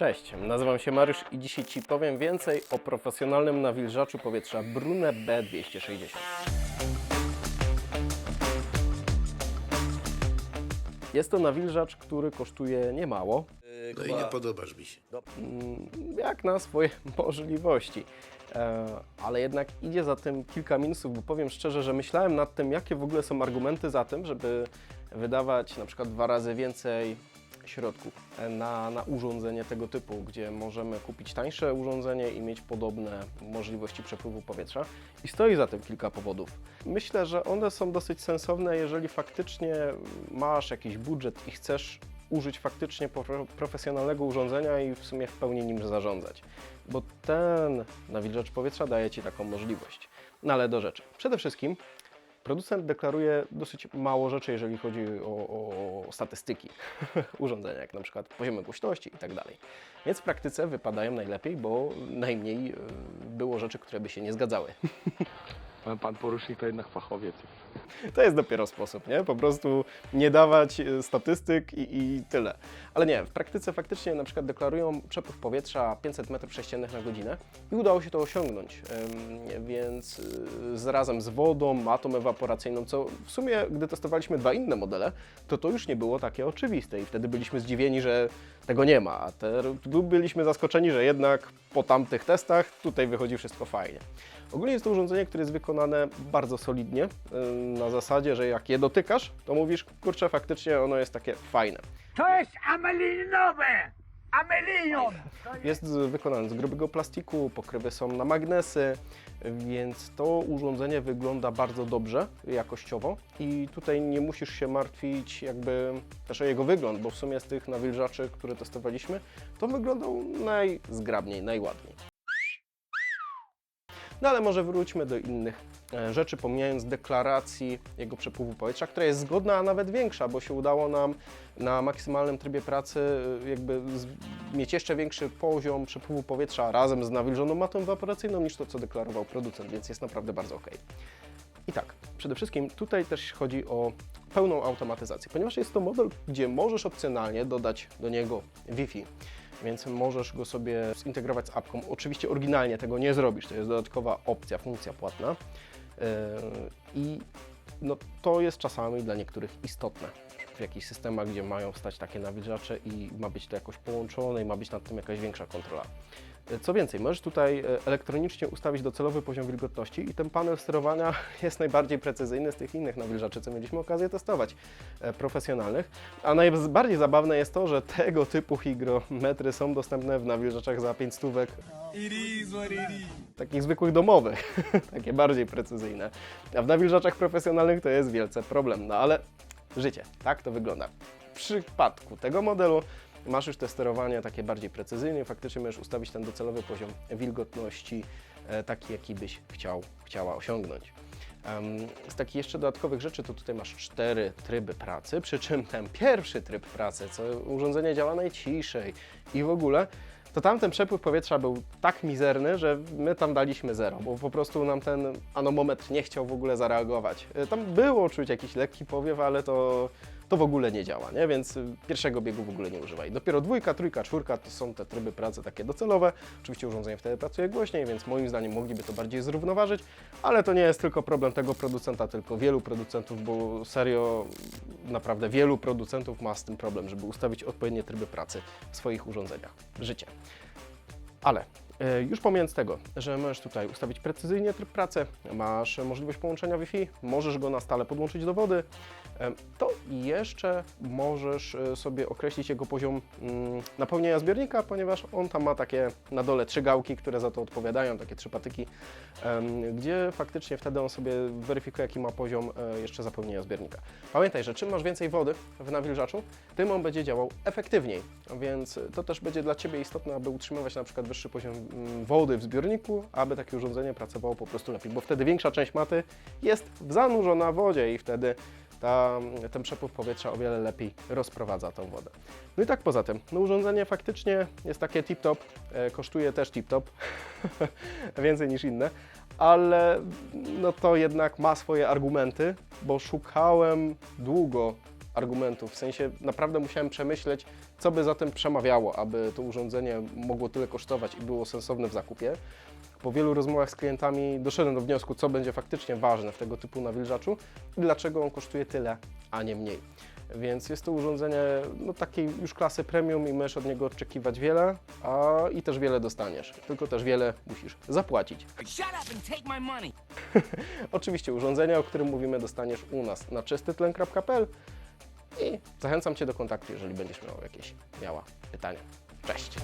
Cześć, nazywam się Mariusz i dzisiaj Ci powiem więcej o profesjonalnym nawilżaczu powietrza Brune B260. Jest to nawilżacz, który kosztuje niemało, No i nie podobasz mi się. jak na swoje możliwości. E, ale jednak idzie za tym kilka minusów, bo powiem szczerze, że myślałem nad tym, jakie w ogóle są argumenty za tym, żeby wydawać na przykład dwa razy więcej środków e, na, na urządzenie tego typu, gdzie możemy kupić tańsze urządzenie i mieć podobne możliwości przepływu powietrza. I stoi za tym kilka powodów. Myślę, że one są dosyć sensowne, jeżeli faktycznie masz jakiś budżet i chcesz użyć faktycznie pro- profesjonalnego urządzenia i w sumie w pełni nim zarządzać. Bo ten nawilżacz powietrza daje Ci taką możliwość. No ale do rzeczy. Przede wszystkim producent deklaruje dosyć mało rzeczy, jeżeli chodzi o, o statystyki urządzenia, jak na przykład poziomy głośności i tak dalej. Więc w praktyce wypadają najlepiej, bo najmniej y, było rzeczy, które by się nie zgadzały. Ale pan porucznik to jednak fachowiec. To jest dopiero sposób, nie? Po prostu nie dawać e, statystyk i, i tyle. Ale nie, w praktyce faktycznie na przykład deklarują przepływ powietrza 500 m3 na godzinę i udało się to osiągnąć. Więc y, z razem z wodą, matą ewaporacyjną, co w sumie, gdy testowaliśmy dwa inne modele, to to już nie było takie oczywiste i wtedy byliśmy zdziwieni, że tego nie ma. A tu byliśmy zaskoczeni, że jednak po tamtych testach tutaj wychodzi wszystko fajnie. Ogólnie jest to urządzenie, które jest wykonane bardzo solidnie, na zasadzie, że jak je dotykasz, to mówisz, kurczę, faktycznie ono jest takie fajne. To jest amelinowe! Amelinion! Jest wykonane z grubego plastiku, pokrywy są na magnesy, więc to urządzenie wygląda bardzo dobrze jakościowo i tutaj nie musisz się martwić jakby też o jego wygląd, bo w sumie z tych nawilżaczy, które testowaliśmy, to wyglądał najzgrabniej, najładniej. No ale może wróćmy do innych e, rzeczy, pomijając deklaracji jego przepływu powietrza, która jest zgodna, a nawet większa, bo się udało nam na maksymalnym trybie pracy e, jakby mieć jeszcze większy poziom przepływu powietrza razem z nawilżoną matą ewaporacyjną niż to, co deklarował producent, więc jest naprawdę bardzo ok. I tak, przede wszystkim tutaj też chodzi o pełną automatyzację, ponieważ jest to model, gdzie możesz opcjonalnie dodać do niego Wi-Fi, więc możesz go sobie zintegrować z apką. Oczywiście oryginalnie tego nie zrobisz, to jest dodatkowa opcja, funkcja płatna. Yy, I no, to jest czasami dla niektórych istotne w jakichś systemach, gdzie mają stać takie nawilżacze i ma być to jakoś połączone i ma być nad tym jakaś większa kontrola. Co więcej, możesz tutaj e, elektronicznie ustawić docelowy poziom wilgotności i ten panel sterowania jest najbardziej precyzyjny z tych innych nawilżaczy, co mieliśmy okazję testować e, profesjonalnych. A najbardziej zabawne jest to, że tego typu hygrometry są dostępne w nawilżaczach za 5 stówek. Takich zwykłych domowych, takie bardziej precyzyjne. A w nawilżaczach profesjonalnych to jest wielce problem, no ale życie, tak to wygląda. W przypadku tego modelu masz już te sterowanie takie bardziej precyzyjne, faktycznie możesz ustawić ten docelowy poziom wilgotności, e, taki jaki byś chciał, chciała osiągnąć. Z takich jeszcze dodatkowych rzeczy to tutaj masz cztery tryby pracy, przy czym ten pierwszy tryb pracy, co urządzenie działa najciszej i w ogóle, to tamten przepływ powietrza był tak mizerny, że my tam daliśmy zero, bo po prostu nam ten anomometr nie chciał w ogóle zareagować. E, Tam było czuć jakiś lekki powiew, ale to, to w ogóle nie działa, nie? więc y, pierwszego biegu w ogóle nie używaj. Dopiero dwójka, trójka, czwórka to są te tryby pracy takie docelowe. Oczywiście urządzenie wtedy pracuje głośniej, więc moim zdaniem mogliby to bardziej zrównoważyć, ale to nie jest tylko problem tego producenta, tylko wielu producentów, bo serio naprawdę wielu producentów ma z tym problem, żeby ustawić odpowiednie tryby pracy w swoich urządzeniach. Życie. Ale już pomijając tego, że możesz tutaj ustawić precyzyjnie tryb pracy, masz możliwość połączenia Wi-Fi, możesz go na stale podłączyć do wody, e, to jeszcze możesz e, sobie określić jego poziom mm, napełnienia zbiornika, ponieważ on tam ma takie na dole trzy gałki, które za to odpowiadają, takie trzy patyki, gdzie faktycznie wtedy on sobie weryfikuje, jaki ma poziom e, jeszcze zapełnienia zbiornika. Pamiętaj, że czym masz więcej wody w nawilżaczu, tym on będzie działał efektywniej, więc to też będzie dla Ciebie istotne, aby utrzymywać na przykład wyższy poziom wody w zbiorniku, aby takie urządzenie pracowało po prostu lepiej, bo wtedy większa część maty jest zanurzona w wodzie i wtedy ta, ten przepływ powietrza o wiele lepiej rozprowadza tą wodę. No i tak poza tym, no urządzenie faktycznie jest takie tip-top, e, kosztuje też tip-top, więcej niż inne, ale no to jednak ma swoje argumenty, bo szukałem długo argumentów, w sensie naprawdę musiałem przemyśleć, Co by zatem przemawiało, aby to urządzenie mogło tyle kosztować i było sensowne w zakupie? Po wielu rozmowach z klientami doszedłem do wniosku, co będzie faktycznie ważne w tego typu nawilżaczu i dlaczego on kosztuje tyle, a nie mniej. Więc jest to urządzenie no, takiej już klasy premium i możesz od niego oczekiwać wiele, a i też wiele dostaniesz. Tylko też wiele musisz zapłacić. Oczywiście urządzenie, o którym mówimy, dostaniesz u nas na czystytlen.pl i zachęcam Cię do kontaktu, jeżeli będziesz miał jakieś miała pytania. Cześć!